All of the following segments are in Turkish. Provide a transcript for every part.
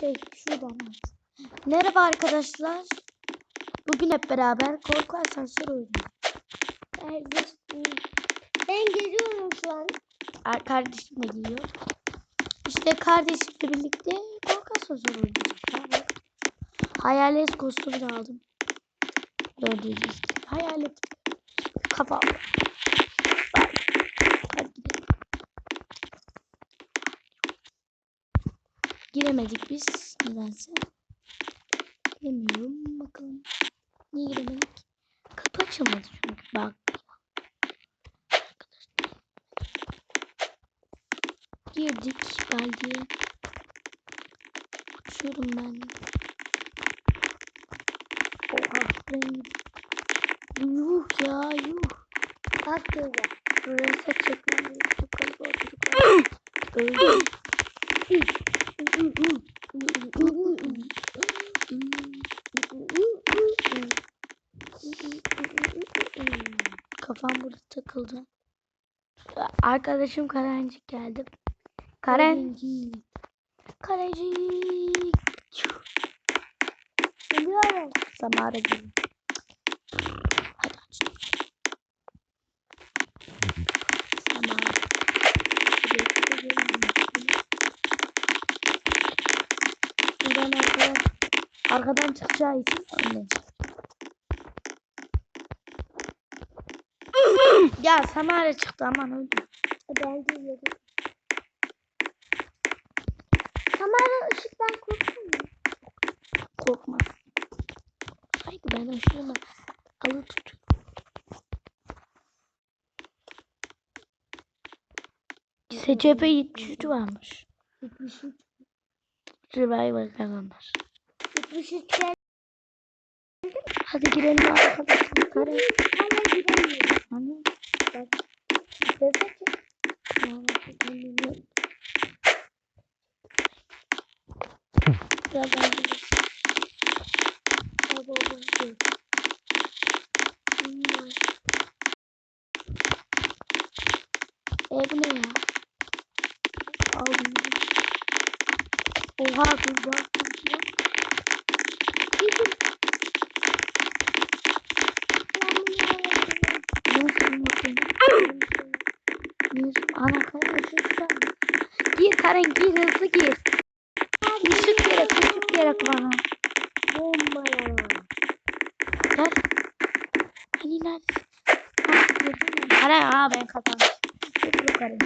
Şey şuradan. Merhaba arkadaşlar. Bugün hep beraber korku asansörü oynuyoruz. Ben geliyorum şu an. Ar- Kardeşim de geliyor. İşte kardeşimle birlikte korku asansörü oynayacağız. Hayalet kostümü de aldım. Gördüğünüz gibi. Hayalet. Kafa. Bak. Hadi gidelim. Giremedik biz. Nedense. Giremiyorum. Bakalım. Niye giremedik? Kapı açılmadı çünkü. Bak. Girdik belki. Uçuyorum ben. Oha ben. Yuh ya yuh. Bak böyle. Reset çekmem galiba çocuklar. Öldüm. Kafam burada takıldı. Arkadaşım Karencik geldi. Karen. Karencik. Geliyorum. Samara gibi. Hadi aç. Samara. Buradan arkadan, arkadan çıkacağı için öyle. Ya Samara çıktı aman öldüm. Ben geliyorum. Kamera ışıktan korktun mu? Korkma. Haydi ben aşırı alı tut. SCP 73 varmış. 73. Survivor kazanır. 73 ben Hadi girelim arkadaşlar. Kare. hala Hani? Bak. Desek ya. Birazdan geliriz. Baba baba. Hmm. E bu ne ya? Aldım. Oha dur bak. Ana kare ışık Gir Karen gir hızlı gir. Işık gerek ışık gerek bana. Bomba ya. Gel. Hani mü? Karen aa ben kazandım. Dur Karen.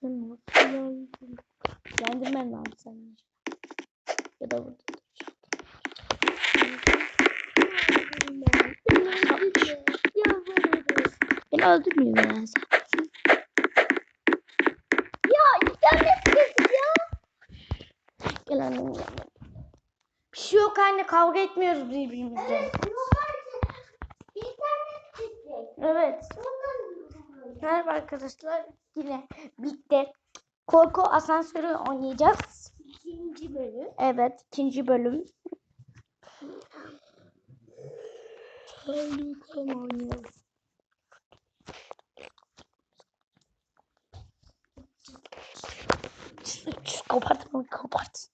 Şunu Yendirmen lazım senin. Ya da burada. Beni öldürmüyor mu yani sen? Ya internet kesik ya. Gel annem gel. Bir şey yok anne kavga etmiyoruz birbirimizle. İnternet kesik. Evet. Ondan diyorum. Merhaba arkadaşlar. Yine bitti. Korku asansörü oynayacağız. İkinci bölüm. Evet. ikinci bölüm. Bakalım oynayalım. Kapat.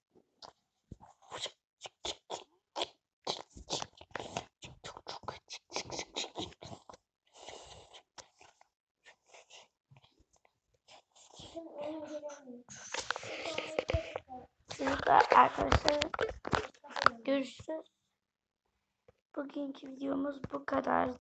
Sizle arkadaşlar görüşürüz. Bugünkü videomuz bu kadar.